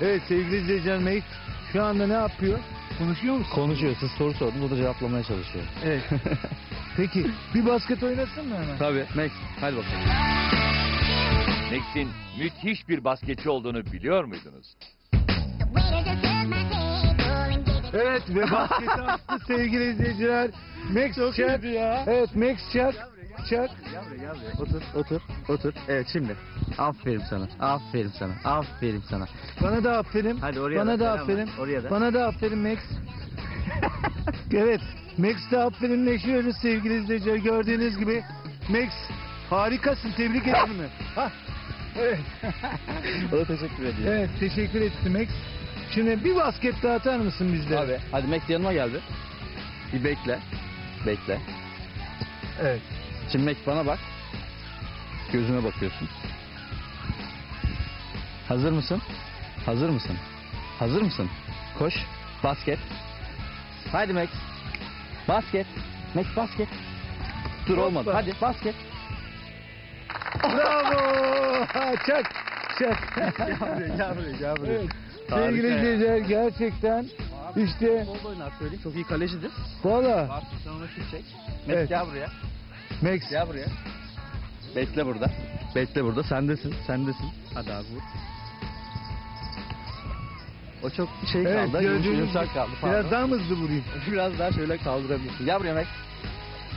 Evet sevgili izleyiciler Max şu anda ne yapıyor? Konuşuyor musun? Konuşuyor. Siz soru sordunuz. O da cevaplamaya çalışıyor. Evet. Peki bir basket oynasın mı hemen? Tabii. Max. Hadi bakalım. Max'in müthiş bir basketçi olduğunu biliyor muydunuz? Evet ve basketi attı sevgili izleyiciler. Max Çok ya. Evet Max Çak. Çak. Gel buraya gel buraya. Otur otur otur. Evet şimdi. Aferin sana. Aferin sana. Aferin sana. Bana da aferin. Hadi oraya Bana da, da aferin. Oraya da. Bana da aferin Max. evet. Max de aferinleşiyoruz sevgili izleyiciler. Gördüğünüz gibi Max harikasın. Tebrik ederim. Hah. Evet. o da teşekkür ediyor. Evet teşekkür ettim Max. Şimdi bir basket daha atar mısın bizde? Abi hadi Max yanıma geldi. Bir bekle. Bekle. Evet. Max bana bak. Gözüme bakıyorsun. Hazır mısın? Hazır mısın? Hazır mısın? Koş. Basket. Hadi Max. Basket. Max basket. Dur Hoppa. olmadı. Hadi basket. Bravo. Çak. Çak. Gel buraya, gel buraya. Evet. Sevgili izleyiciler gerçekten işte Futbolda oynar söyleyeyim. Çok iyi kalecidir. valla ona şut çek. Max Evet. gel buraya. Max Gel buraya. Bekle burada. Bekle burada. Sendesin. Sendesin. Hadi abi vur. O çok şey Evet, kaldı. Yumuşak, yumuşak kaldı. Pardon. biraz daha mı hızlı vurayım? Biraz daha şöyle kaldırabilirsin. Gel buraya Max.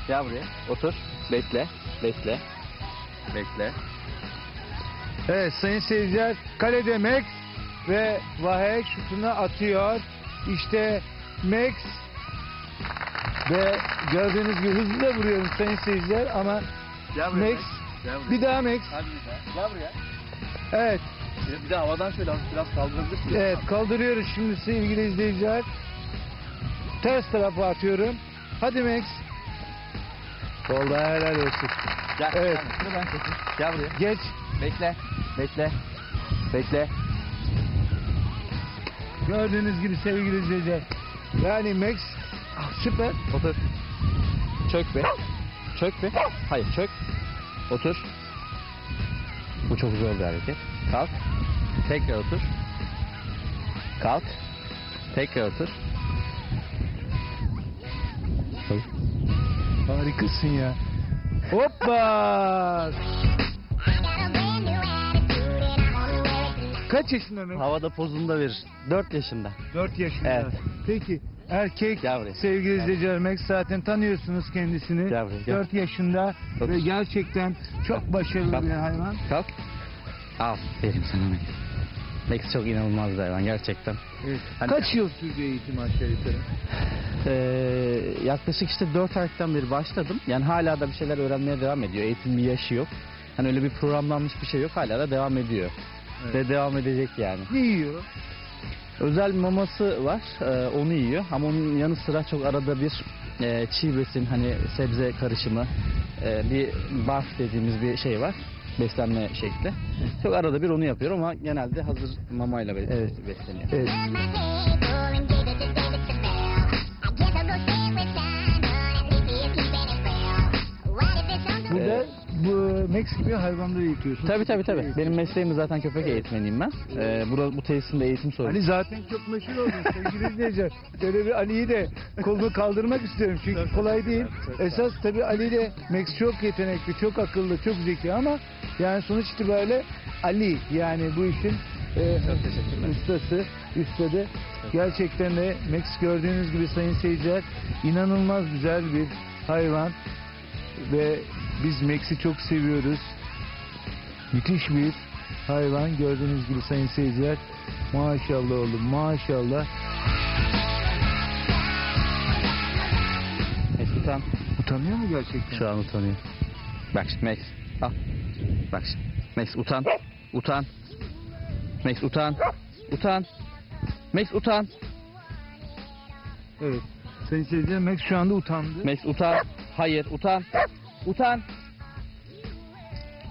Gel buraya. Otur. Bekle. Bekle. Bekle. Evet sayın seyirciler kalede Max ve Vahe şutunu atıyor. İşte Max ve gördüğünüz gibi hızlı da vuruyorum sayın seyirciler ama Gel Max Gel buraya. bir daha Max. Hadi bir daha. Gel buraya. Evet Bir de havadan şöyle hafif biraz kaldırabilirsin. evet kaldırıyoruz şimdi sevgili izleyiciler. Ters tarafa atıyorum. Hadi Max. Vallahi helal olsun. Gel. Evet. Gel, şunu ben çekeyim. Gel buraya. Geç. Bekle. Bekle. Bekle. Gördüğünüz gibi sevgili izleyiciler. Yani Max süper. Otur. Çök be. Çök be. Hayır çök. Otur. Bu çok zor bir hareket. Kalk. Tekrar otur. Kalk. Tekrar otur. Harikasın ya. Hoppa! Kaç yaşında Max? Havada pozunu da verir. 4 yaşında. 4 yaşında. Evet. Peki erkek buraya. sevgili izleyiciler Max zaten tanıyorsunuz kendisini. Gel. 4 yaşında Otur. ve gerçekten çok başarılı Kalk. bir hayvan. Kalk. Aferin sana Max. Max çok inanılmaz bir hayvan gerçekten. Evet. Hani- Kaç yıl sürdü eğitim aşağı yukarı? Ee, yaklaşık işte 4 aylıktan beri başladım. Yani hala da bir şeyler öğrenmeye devam ediyor. Eğitim bir yaşı yok. Hani öyle bir programlanmış bir şey yok. Hala da devam ediyor. Evet. Ve devam edecek yani. Ne yiyor? Özel maması var. e, onu yiyor. Ama onun yanı sıra çok arada bir e, çiğ besin hani sebze karışımı e, bir barf dediğimiz bir şey var. Beslenme şekli. Çok arada bir onu yapıyor ama genelde hazır mamayla be- besleniyor. Evet. Max gibi hayvanları eğitiyorsun. Tabii tabii tabii. Benim mesleğim zaten köpek eğitmeniyim ben. Ee, bura, bu tesisimde eğitim Ali sorumlusu. zaten çok meşhur oldu sevgili izleyiciler. Şöyle bir Ali'yi de kolunu kaldırmak istiyorum çünkü kolay değil. Esas tabii Ali de Max çok yetenekli, çok akıllı, çok zeki ama yani sonuç itibariyle Ali yani bu işin e, ustası, üstadı. Gerçekten de Max gördüğünüz gibi sayın seyirciler inanılmaz güzel bir hayvan ve biz Max'i çok seviyoruz. Müthiş bir hayvan gördüğünüz gibi sayın seyirciler. Maşallah oğlum maşallah. Utan. Utanıyor mu gerçekten? Şu an utanıyor. Bak şimdi Max. Al. Bak şimdi. Max utan. Utan. Max utan. Utan. Max utan. Evet. Sayın seyirciler Max şu anda utandı. Max utan. Hayır utan. Utan.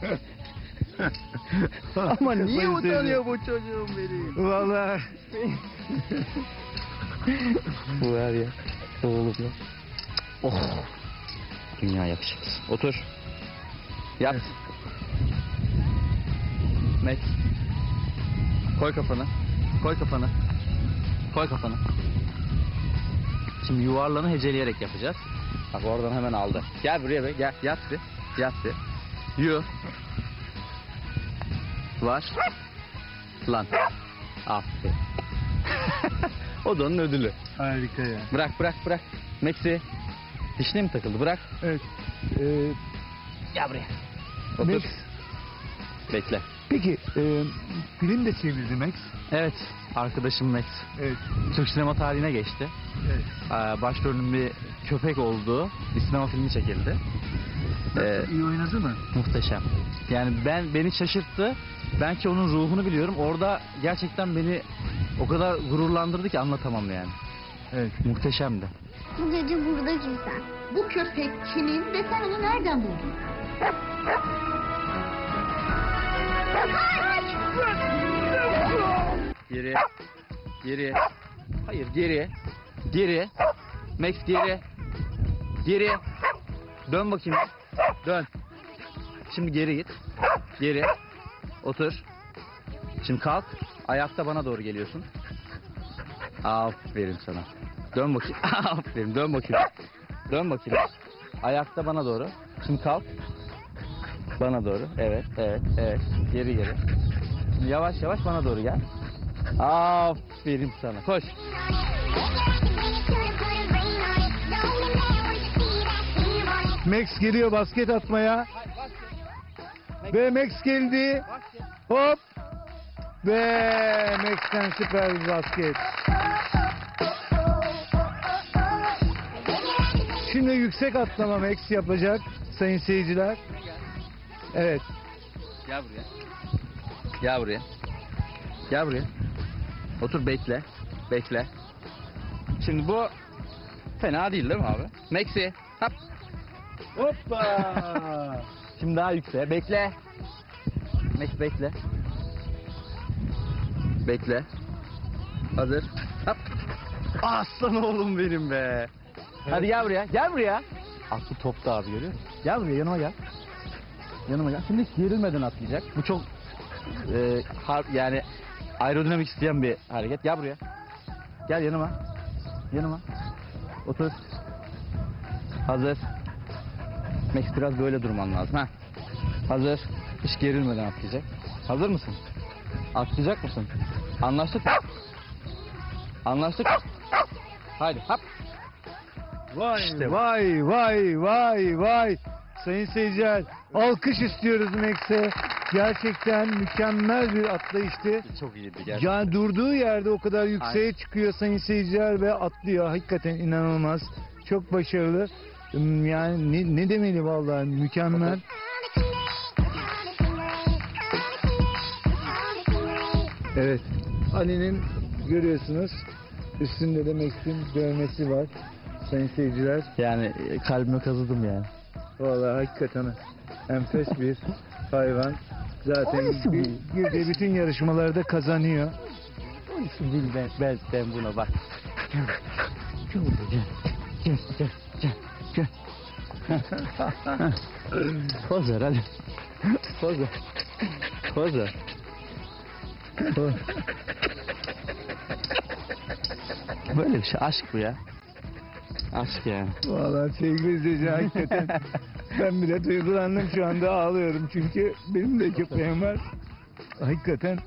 Ama niye utanıyor bu çocuğum benim? Vallahi Bu var ya. Oğlum ya. Oh. Dünya yakışıklısı. Otur. Yat. Max. Koy kafanı. Koy kafanı. Koy kafanı. Şimdi yuvarlanı heceleyerek yapacağız. Bak oradan hemen aldı. Gel buraya be. Gel. Yat bir. Yat bir. Yu. Var. Lan. Aferin. o da onun ödülü. Harika ya. Bırak bırak bırak. Maxi. Dişine mi takıldı? Bırak. Evet. Ee, Gel buraya. Otur. Max, Bekle. peki e, film de çevirdi Max. Evet. Arkadaşım Max. Evet. Türk sinema tarihine geçti. evet. Ee, başrolünün bir köpek olduğu bir sinema filmi çekildi. Ee, İyi oynadı mı? muhteşem. Yani ben beni şaşırttı. Ben ki onun ruhunu biliyorum. Orada gerçekten beni o kadar gururlandırdı ki anlatamam yani. Evet. Muhteşemdi. Bu gece burada gizlen. Bu köpek kimin ve sen onu nereden buldun? Geri. Geri. Hayır geri. Geri. Max geri. Geri. Dön bakayım. Dön. Şimdi geri git. Geri. Otur. Şimdi kalk. Ayakta bana doğru geliyorsun. Aferin sana. Dön bakayım. Aferin. Dön bakayım. Dön bakayım. Ayakta bana doğru. Şimdi kalk. Bana doğru. Evet, evet, evet. Geri geri. Şimdi yavaş yavaş bana doğru gel. Aferin sana. Koş. Max geliyor basket atmaya. Ve Max geldi. Hop. Ve Max'ten süper bir basket. Şimdi yüksek atlama Max yapacak sayın seyirciler. Evet. Gel buraya. Gel buraya. Gel buraya. Otur bekle. Bekle. Şimdi bu fena değil değil mi abi? Maxi. Hop. Hoppa. Şimdi daha yükseğe. Bekle. Max bekle. Bekle. Hazır. Hop. Aslan oğlum benim be. Hadi gel buraya. Gel buraya. Aklı topta abi görüyor musun? Gel buraya yanıma gel. Yanıma gel. Şimdi gerilmeden atlayacak. Bu çok e, har- yani aerodinamik isteyen bir hareket. Gel buraya. Gel yanıma. Yanıma. Otur. Hazır. Max biraz böyle durman lazım. ha. Hazır. Hiç gerilmeden atlayacak. Hazır mısın? Atlayacak mısın? Anlaştık mı? Anlaştık mı? Haydi hop. Vay İşte vay vay vay vay. Sayın seyirciler alkış istiyoruz Max'e. Gerçekten mükemmel bir atlayıştı. Çok iyiydi gerçekten. Yani durduğu yerde o kadar yükseğe Aynen. çıkıyor sayın seyirciler ve atlıyor. Hakikaten inanılmaz. Çok başarılı. Hmm, Yani ne, ne demeli vallahi mükemmel. Evet. Ali'nin görüyorsunuz üstünde de Max'in dövmesi var. Sayın seyirciler. Yani e, kalbime kazıdım yani. Vallahi hakikaten enfes bir hayvan. Zaten Orası bir- bu. girdiği bütün yarışmalarda kazanıyor. Onun bil ben, ben, ben buna bak. Gel, gel, gel, gel, gel, gel, gel. Poz ver hadi. Poz ver. Poz ver. Poz. Böyle bir şey aşk bu ya. Aşk yani. Vallahi sevgili izleyici hakikaten ben bile duygulandım şu anda ağlıyorum çünkü benim de köpeğim var. Hakikaten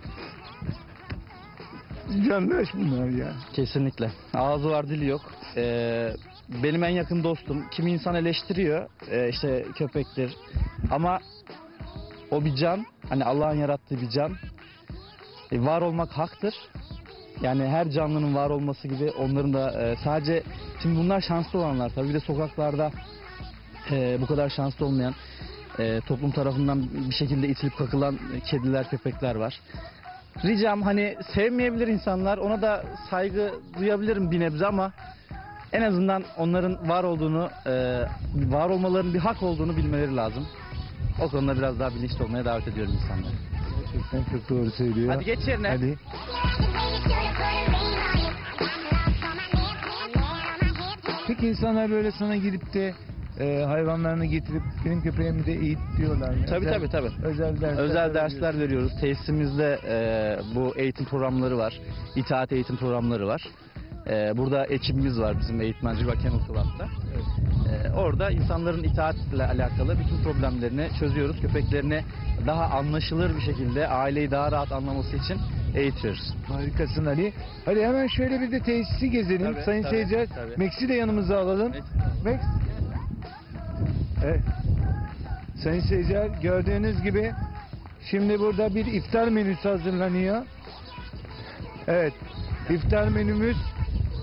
canlı bunlar ya. Kesinlikle. Ağzı var dili yok. Ee, benim en yakın dostum. Kimi insan eleştiriyor. Ee, işte köpektir. Ama o bir can. Hani Allah'ın yarattığı bir can. E, var olmak haktır. Yani her canlının var olması gibi onların da e, sadece şimdi bunlar şanslı olanlar tabii bir de sokaklarda e, bu kadar şanslı olmayan e, toplum tarafından bir şekilde itilip kakılan kediler köpekler var. Ricam hani sevmeyebilir insanlar ona da saygı duyabilirim bir nebze ama en azından onların var olduğunu e, var olmalarının bir hak olduğunu bilmeleri lazım. O konuda biraz daha bilinçli olmaya davet ediyorum insanları. Gerçekten çok doğru söylüyor. Hadi geç yerine. Hadi. Peki insanlar böyle sana gidip de e, hayvanlarını getirip benim köpeğimi de eğit diyorlar. mı? Tabii tabii tabii. Özel dersler, Özel dersler veriyoruz. Tesisimizde e, bu eğitim programları var. İtaat eğitim programları var. E, burada ekibimiz var bizim eğitmenci ve Kennel Club'da. E, orada insanların itaatle alakalı bütün problemlerini çözüyoruz. Köpeklerini daha anlaşılır bir şekilde aileyi daha rahat anlaması için eğitiyoruz. Harikasın Ali. Hadi hemen şöyle bir de tesisi gezelim. Tabii, Sayın tabii, seyirciler, tabii. Max'i de yanımıza alalım. Max. Evet. Sayın seyirciler gördüğünüz gibi şimdi burada bir iftar menüsü hazırlanıyor. Evet. iftar menümüz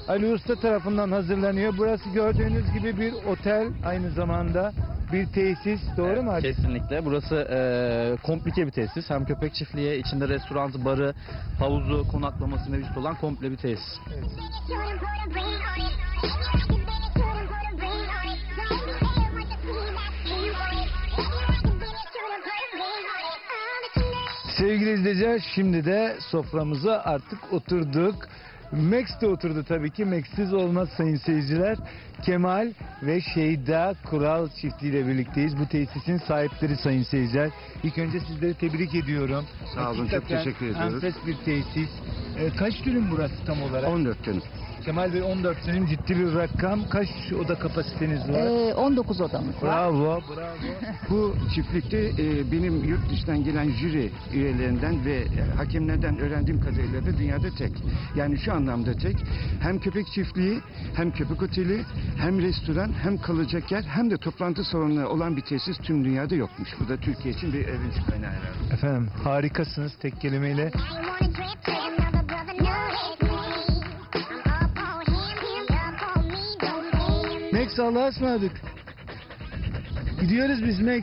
Ali Usta tarafından hazırlanıyor. Burası gördüğünüz gibi bir otel aynı zamanda bir tesis. Doğru mu Ali? Kesinlikle. Burası e, komplike bir tesis. Hem köpek çiftliği, içinde restoran, barı, havuzu, konaklaması mevcut olan komple bir tesis. Sevgili izleyiciler şimdi de soframıza artık oturduk. Max de oturdu tabii ki. Max'siz olmaz sayın seyirciler. Kemal ve Şeyda Kural çiftiyle birlikteyiz. Bu tesisin sahipleri sayın seyirciler. İlk önce sizleri tebrik ediyorum. Sağ olun, çok Hakikaten teşekkür ediyoruz. Enfes bir tesis. Ee, kaç dönüm burası tam olarak? 14 dönüm. Kemal Bey 14 dönüm ciddi bir rakam. Kaç oda kapasiteniz var? Ee, 19 odamız var. Bravo, bravo. Bu çiftlikte e, benim yurt dışından gelen jüri üyelerinden ve e, hakemlerden öğrendiğim kadarıyla da dünyada tek. Yani şu anlamda tek. Hem köpek çiftliği, hem köpek oteli, hem restoran, hem kalacak yer, hem de toplantı salonu olan bir tesis tüm dünyada yokmuş. Bu da Türkiye için bir övünç kaynağı herhalde. Efendim harikasınız tek kelimeyle. Allah'a ısmarladık. Gidiyoruz biz Max.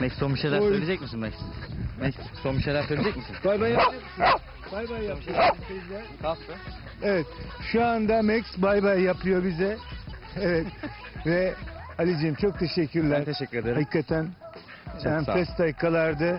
Max son bir şeyler Oy. söyleyecek misin Max? Max son bir şeyler söyleyecek misin? Bay bay yapacak mısın? Bay bay yapıyor. seyirciler. Kalk be. Evet şu anda Max bay bay yapıyor bize. Evet ve Ali'ciğim çok teşekkürler. Ben teşekkür ederim. Hakikaten Çok sağ ol. enfes dakikalardı.